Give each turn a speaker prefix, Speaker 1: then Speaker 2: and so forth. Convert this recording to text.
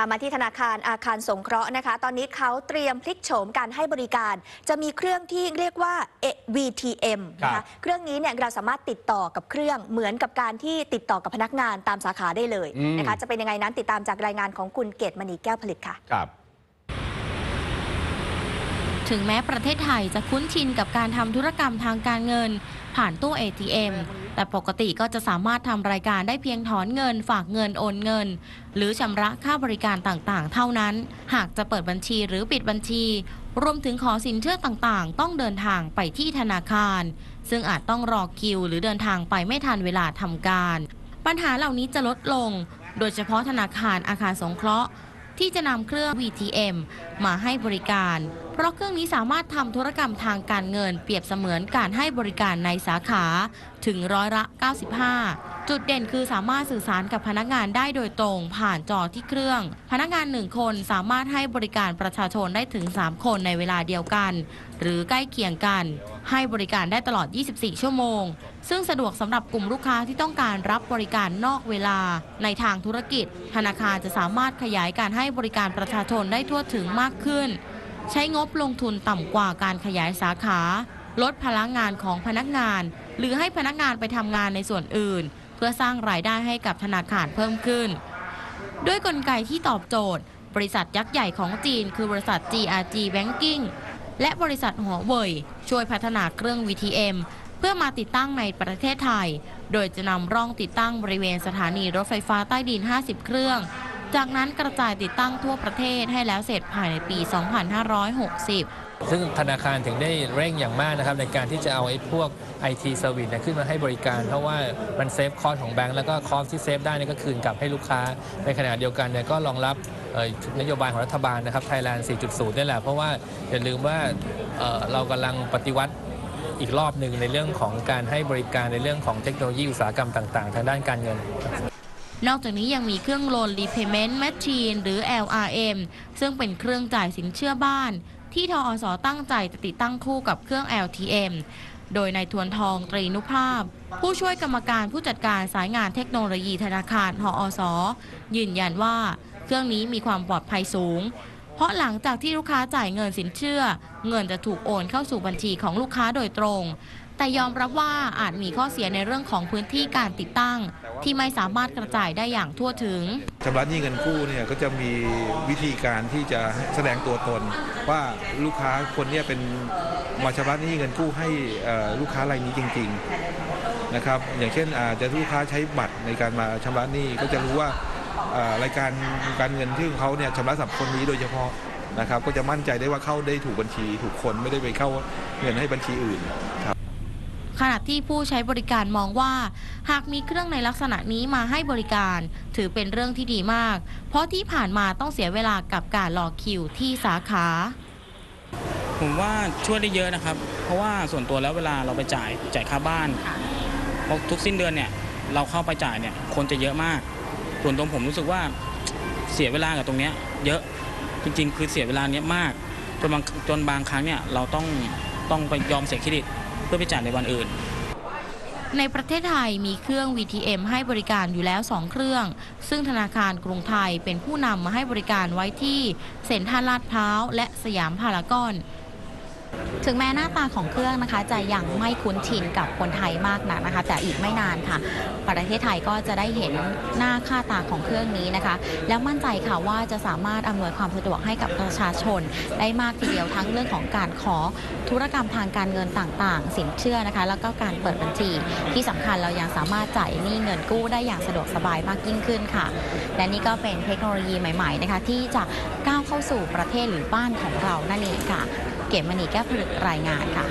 Speaker 1: ค่ะมาที่ธนาคารอาคารสงเคราะห์นะคะ ตอนนี้เขาเตรียมพลิกโฉมการให้บริการ จะมีเครื่องที่เรียกว่า VTM นะ
Speaker 2: ครั
Speaker 1: คะ
Speaker 2: บ
Speaker 1: เครื่องนี้เนี่ยเราสามารถติดต่อกับเครื่องเหมือนกับการที่ติดต่อกับพนักงานตามสาขาได้เลย
Speaker 2: อืม
Speaker 1: นะคะจะเป็นยังไงนั้นติดตามจากรายงานของคุณเกตมณีแก้วผลิตค่ะ
Speaker 2: ครับ
Speaker 3: ถึงแม้ประเทศไทยจะคุ้นชินกับการทำธุรกรรมทางการเงิน ผ่านตู้ ATM แต่ปกติก็จะสามารถทำรายการได้เพียงถอนเงิน ฝากเงินโอนเงิน หรือชำระค่าบริการต่างๆ เท่านั้น หากจะเปิดบัญชีหรือปิดบัญชี รวมถึงขอสินเชื่อต่างๆ ต้องเดินทางไปที่ธนาคาร ซึ่งอาจต้องรอคิว หรือเดินทางไปไม่ทันเวลาทำการ ปัญหาเหล่านี้จะลดลง โดยเฉพาะธนาคารอาคารสงเคราะห์ ที่จะนำเครื่อง VTM มาให้บริการ เพราะเครื่องนี้สามารถทำธุรกรรมทางการเงินเปรียบเสมือนการให้บริการในสาขาถึงร้อยละ 95 จุดเด่นคือสามารถสื่อสารกับพนักงานได้โดยตรง ผ่านจอที่เครื่อง พนักงานหนึ่งคนสามารถให้บริการประชาชนได้ถึง 3 คนในเวลาเดียวกัน หรือใกล้เคียงกัน ให้บริการได้ตลอด 24 ชั่วโมง ซึ่งสะดวกสำหรับกลุ่มลูกค้าที่ต้องการรับบริการนอกเวลา ในทางธุรกิจ ธนาคารจะสามารถขยายการให้บริการประชาชนได้ทั่วถึงมากขึ้น ใช้งบลงทุนต่ำกว่าการขยายสาขา ลดพลังงานของพนักงาน หรือให้พนักงานไปทำงานในส่วนอื่น เพื่อสร้างรายได้ให้กับธนาคารเพิ่มขึ้น ด้วยกลไกที่ตอบโจทย์ บริษัทยักษ์ใหญ่ของจีน คือบริษัท GRG Banking และบริษัทหัวเว่ยช่วยพัฒนาเครื่อง VTM เพื่อมาติดตั้งในประเทศไทย โดยจะนำร่องติดตั้งบริเวณสถานีรถไฟฟ้าใต้ดิน 50 เครื่อง จากนั้นกระจายติดตั้งทั่วประเทศให้แล้วเสร็จภายในปี 2560
Speaker 4: ซึ่งธนาคารถึงได้เร่งอย่างมากนะครับในการที่จะเอาไอ้พวก IT Service เนี่ยขึ้นมาให้บริการ เพราะว่ามันเซฟคอสของแบงก์แล้วก็คอสที่เซฟได้นี่ก็คืนกลับให้ลูกค้า ในขณะเดียวกันเนี่ยก็รองรับนโยบายของรัฐบาลนะครับ Thailand 4.0 นี่แหละ เพราะว่าอย่าลืมว่าเเรากำลังปฏิวัติอีกรอบหนึ่งในเรื่องของการให้บริการในเรื่องของเทคโนโลยีอุตสาหกรรมต่าง ๆ ทางด้านการเงิน
Speaker 3: นอกจากนี้ยังมีเครื่อง Loan Repayment Machine หรือ LRM ซึ่งเป็นเครื่องจ่ายสินเชื่อบ้าน ที่ทอสตั้งใจจะติดตั้งคู่กับเครื่อง LTM โดยนายทวนทองตรีนุภาพ ผู้ช่วยกรรมการผู้จัดการสายงานเทคโนโลยีธนาคารทอสยืนยันว่า เครื่องนี้มีความปลอดภัยสูง เพราะหลังจากที่ลูกค้าจ่ายเงินสินเชื่อ เงินจะถูกโอนเข้าสู่บัญชีของลูกค้าโดยตรง แต่ยอมรับว่าอาจมีข้อเสียในเรื่องของพื้นที่การติดตั้ง ที่ไม่สามารถกระจายได้อย่างทั่วถึง
Speaker 5: ชำระหนี้เงินกู้เนี่ยก็จะมีวิธีการที่จะแสดงตัวตน ว่าลูกค้าคนนี้เป็นมาชำระหนี้เงินกู้ให้ลูกค้ารายนี้จริง ๆนะครับ อย่างเช่นอาจจะลูกค้าใช้บัตรในการมาชำระหนี้ก็จะรู้ว่า รายการการเงินที่ของเขาเนี่ยชำระสำหรับคนนี้โดยเฉพาะนะครับก็จะมั่นใจได้ว่าเข้าได้ถูกบัญชีถูกคนไม่ได้ไปเข้าเงินให้บัญชีอื่นครับ
Speaker 3: ขณะที่ผู้ใช้บริการมองว่า หากมีเครื่องในลักษณะนี้มาให้บริการ ถือเป็นเรื่องที่ดีมาก เพราะที่ผ่านมาต้องเสียเวลากับการรอคิวที่สาขา
Speaker 6: ผมว่าช่วยได้เยอะนะครับ เพราะว่าส่วนตัวแล้วเวลาเราไปจ่ายจ่ายค่าบ้านเพราะทุกสิ้นเดือนเนี่ยเราเข้าไปจ่ายเนี่ยคนจะเยอะมาก ส่วนตัวผมรู้สึกว่าเสียเวลากับตรงเนี้ยเยอะจริง ๆ คือเสียเวลาเนี้ยมากจนบางจนบางครั้งเนี่ยเราต้องต้องไปยอมเสียเครดิตเพื่อไปจ่ายในวันอื่น
Speaker 3: ในประเทศไทยมีเครื่อง VTM ให้บริการอยู่แล้ว 2 เครื่อง ซึ่งธนาคารกรุงไทยเป็นผู้นำมาให้บริการไว้ที่เซ็นทรัลลาดพร้าวและสยามพารากอน
Speaker 7: ถึงแม้หน้าตาของเครื่องนะคะจะยังไม่คุ้นชินกับคนไทยมากนักนะคะ แต่อีกไม่นานค่ะ ประเทศไทยก็จะได้เห็นหน้าค่าตาของเครื่องนี้นะคะ แล้วมั่นใจค่ะว่าจะสามารถอำนวยความสะดวกให้กับประชาชน ได้มากทีเดียวทั้งเรื่องของการขอธุรกรรมทางการเงินต่างๆ สินเชื่อนะคะ แล้วก็การเปิดบัญชี ที่สำคัญเรายังสามารถจ่ายหนี้เงินกู้ได้อย่างสะดวกสบายมากยิ่งขึ้นค่ะ และนี่ก็เป็นเทคโนโลยีใหม่ ๆนะคะ ที่จะก้าวเข้าสู่ประเทศหรือบ้านของเรานั่นเองค่ะ เก็บมณีแก้วผลึกรายงานค่ะ